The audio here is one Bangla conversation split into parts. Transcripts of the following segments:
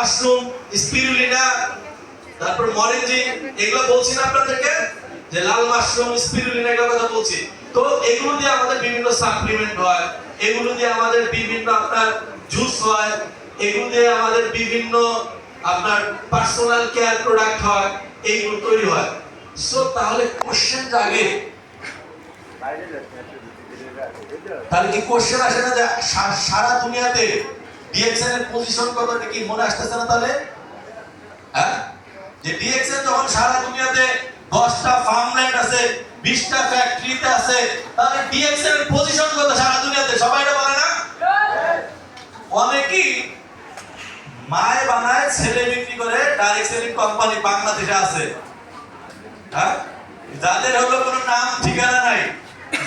মাশরুম স্পিরুলিনা তারপর মরেঞ্জি এগুলো বলছি না আপনাদেরকে, যে লাল মাশরুম স্পিরুলিনা এগুলো কথা বলছি। তো এগুলো দিয়ে আমাদের বিভিন্ন সাপ্লিমেন্ট হয়, এগুলো দিয়ে আমাদের বিভিন্ন আপনার জুস হয়, এগুলো দিয়ে আমাদের বিভিন্ন আপনার পার্সোনাল কেয়ার প্রোডাক্ট হয়, এইগুলো তৈরি হয়। সো তাহলে কোশ্চেন জাগে তাহলে কি কোশ্চেন আসে না যে সারা দুনিয়াতে ডিএক্সএন এর পজিশন কতটা কি মনে আসতেছে না তাহলে? হ্যাঁ? যে ডিএক্সএন যখন সারা দুনিয়াতে 10টা ফার্মল্যান্ড আছে 20টা ফ্যাক্টরিতে আছে, তাহলে ডিএক্সএন এর পজিশন কত সারা দুনিয়াতে? সবাই এটা বলে না? অনেকেই মায় বানায় ছেলে বিক্রি করে ডাইরেক্ট সেলিং কোম্পানি বাংলাদেশে আছে। হ্যাঁ? যাদের হলো কোনো নাম ঠিকানা নাই,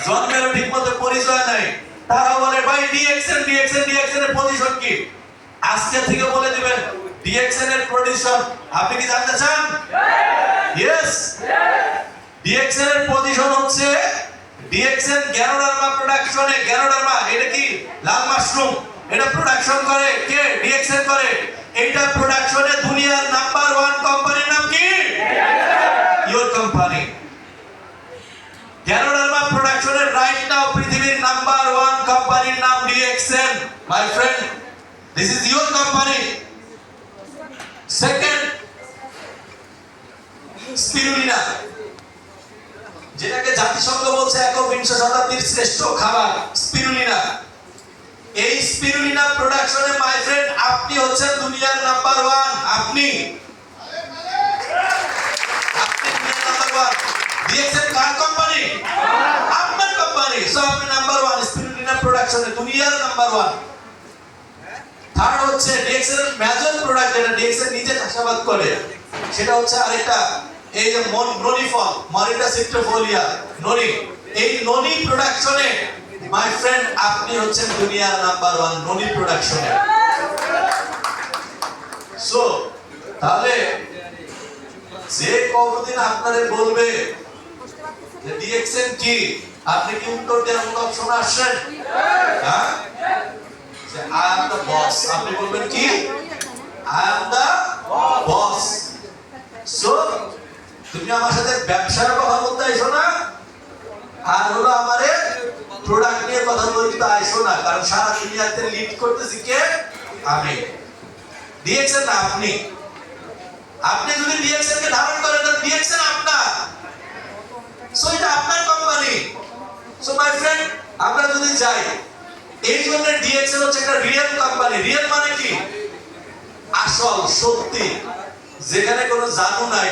জন্মেরও ঠিক মতো পরিচয় নাই তারা বলে, ভাই ডিএক্সএন ডিএক্সএন ডিএক্সএন এর পজিশন কি? আজকে থেকে বলে দিবেন ডিএক্সএন এর পজিশন আপনি কি জানতে চান? ইয়েস ডিএক্সএন এর পজিশন হচ্ছে ডিএক্সএন গ্যানোডার্মা প্রোডাকশনে গ্যানোডার্মা এটা কি? লাল মাশরুম এটা প্রোডাকশন করে কে? ডিএক্সএন করে। এইটা প্রোডাকশনে দুনিয়ার নাম্বার ওয়ান কোম্পানির নাম কি? ইওর কোম্পানি গ্যানোডার্মা প্রোডাকশনের রাইট নাও পৃথিবীর number one my friend this is your company second spirulina যেটাকে জাতিসংঘ বলছে একবিংশ শতাব্দীর শ্রেষ্ঠ খাবার স্পিরুলিনা এই স্পিরুলিনা প্রোডাকশনে মাই ফ্রেন্ড আপনি হচ্ছেন দুনিয়ার নাম্বার ওয়ান আপনি? দিয়েছেন কার কোম্পানি আপনার কোম্পানি সো আপনি নাম্বার ওয়ান স্পিরুলিনা প্রোডাকশনে দুনিয়ার নাম্বার ওয়ান হচ্ছে ডিএক্সএল এর মেজর প্রোডাক্ট যেটা ডিএক্সএল নিজে চাষাবাদ করে। সেটা হচ্ছে আরেকটা, এই যে মন ননি ফল মরিটা সিট্রোফোলিয়া ননি। এই ননি প্রোডাকশনে মাই ফ্রেন্ড আপনি হচ্ছেন দুনিয়ার নাম্বার ওয়ান ননি প্রোডাকশনে সো তাহলে যে কতদিন আপনারে বলবে যে ডিএক্সএন কি? আপনি কি উত্তর দেওয়ার মতো অপশন আসছেন? হ্যাঁ? আই এম দ্য বস আপনি বলবেন কি? I am the boss so তুমি আমার সাথে ব্যবসার কথা বলতে আইসো না, আর হলো আমারে প্রোডাক্ট নিয়ে কথা বলতে আইসো না, কারণ সারা দুনিয়াতে লিড করতেছি কে? আমি। দিয়েছেন আপনি। আপনি যদি ডিএক্সএন কে ধারণ করেন, তাহলে ডিএক্সএন আপনার। সো এটা আপনার কোম্পানি সো মাই ফ্রেন্ড আমরা যদি যাই এই জন্য ডিএক্সএল হচ্ছে একটা রিয়েল কোম্পানি রিয়েল মানে কি? আসল, সত্যি। যেখানে কোনো জাদু নাই।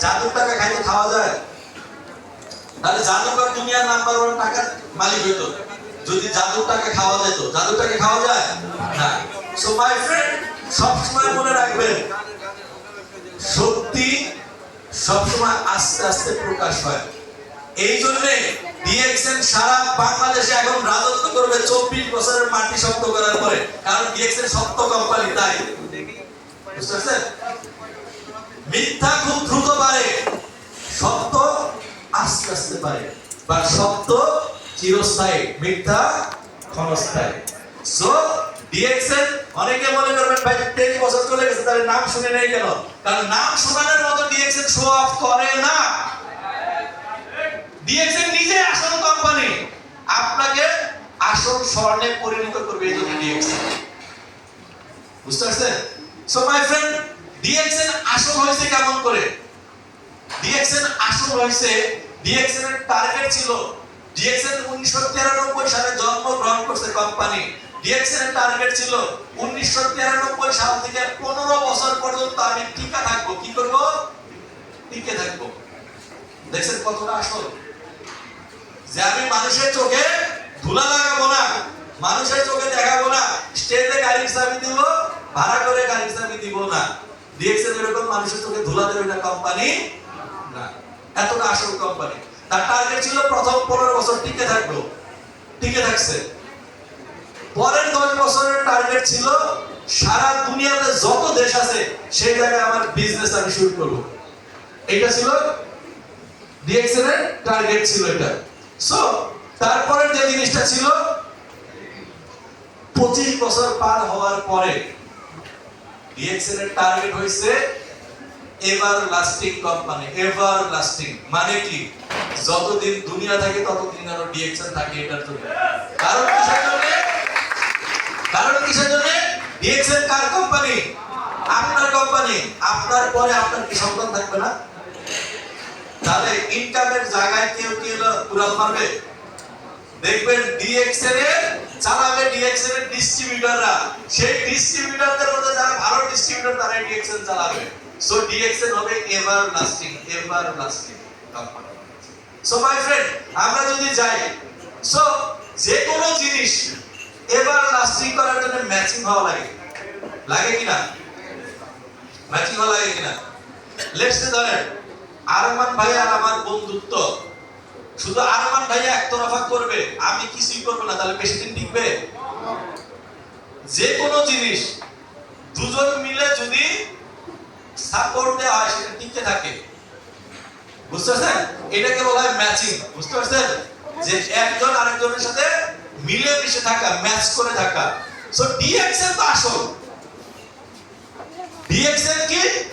জাদুর টাকা খাইতে খাওয়া যায়? তাহলে জাদুকর দুনিয়ার নাম্বার ওয়ান টাকার মালিক হইতো। যদি জাদুর খাওয়া যেত, জাদুর খাওয়া যায়? না। সো মাই ফ্রেন্ড সবসময় মনে রাখবেন, সত্যি সবসময় আস্তে আস্তে প্রকাশ হয়। এই জন্যে ডিএক্সএন সারা বাংলাদেশে এখন রাজত্ব করবে চব্বিশ বছরের মাটি শক্ত করার পরে। কারণ ডিএক্সএন সত্য কোম্পানি তাই। মিথ্যা খুব দ্রুত পারে সত্য আস্তে আস্তে পারে বা সত্য চিরস্থায়ী, মিথ্যা ক্ষণস্থায়ী। সো ডিএক্সএন অনেকে মনে করবেন, ভাই, তেইশ বছর চলে গেছে, তাহলে নাম শুনে নেই কেন? কারণ নাম শোনানোর মতো ডিএক্সএন শো অফ করে না। ডিএক্সএন নিজে আসল কোম্পানি আপনাকে আসল স্বর্ণে পরিণত করবে এই জন্য ডিএক্সএন বুঝতে পারছেন? সো মাই ফ্রেন্ড ডিএক্সএন আসল হয়েছে কেমন করে? ডিএক্সএন আসল হয়েছে এর টার্গেট ছিল। ডিএক্সএন উনিশশো তিরানব্বই সালে জন্মগ্রহণ করছে কোম্পানি ডিএক্সএন টার্গেট ছিল উনিশশো তিরানব্বই সাল থেকে পনেরো বছর পর্যন্ত আমি টিকা থাকব। কি করব? টিকে থাকব। দেখছেন কতটা আসল? যে আমি মানুষের চোখে ধুলা লাগাবো না মানুষের চোখে দেখাবো না স্টেজে গাড়ির চাবি দিব, ভাড়া করে গাড়ির চাবি দিব না। ডিএক্সএল এরকম মানুষের চোখে ধুলা দেবে না কোম্পানি না। এতটা আসল কোম্পানি তার টার্গেট ছিল প্রথম পনেরো বছর টিকে থাকব। টিকে থাকছে। পরের দশ বছরের টার্গেট ছিল সারা দুনিয়াতে যত দেশ আছে, সেই জায়গায় আমার বিজনেস আমি শুরু করব। এটা ছিল ডিএক্সএল এর টার্গেট ছিল এটা। সো তারপরের যে জিনিসটা ছিল, পঁচিশ বছর পার হওয়ার পরে ডিএক্সএল এর টার্গেট হইছে ever lasting company ever lasting মানে কি? যতদিন দুনিয়া থাকে, ততদিন যেন ডিএক্সএল থাকে এটার জন্য। কারণ কিসের জন্য? কারণ কিসের জন্য? ডিএক্সএল কার কোম্পানি আপনার কোম্পানি আপনার পরে আপনার কি সন্তান থাকবে না? তাহলে ইনকামের জায়গায় কেউ কেউ কুড়াল মারবে দেখবেন ডিএক্সএল এর, চালাবে ডিএক্সএল এর ডিস্ট্রিবিউটররা সেই ডিস্ট্রিবিউটরদের মধ্যে যারা ভালো ডিস্ট্রিবিউটর তারা ডিএক্সএল চালাবে। সো ডিএক্সএল হবে ever lasting ever lasting company so my friend আমরা যদি যাই সো যে কোনো জিনিস এভার লাস্টিং করার জন্য ম্যাচিং হওয়া লাগে। লাগে কিনা ম্যাচিং হওয়া লাগে কিনা লেটস ধরেন আরমান ভাই আর আমার বন্ধুত্ব। শুধু আরমান ভাই একতরফা করবে, আমি কিছুই করব না, তাহলে বেশি দিন টিকবে? যে কোনো জিনিস, দুজন মিলে যদি সাপোর্ট দেওয়া হয়, সেটা টিকে থাকে। বুঝতে পারছেন? এটাকে বলা হয় ম্যাচিং বুঝতে পারছেন? যে একজন আরেকজনের সাথে মিলে মিশে থাকা ম্যাচ করে থাকা। সো ডিএক্সএল তো আসল। ডিএক্সএল কি?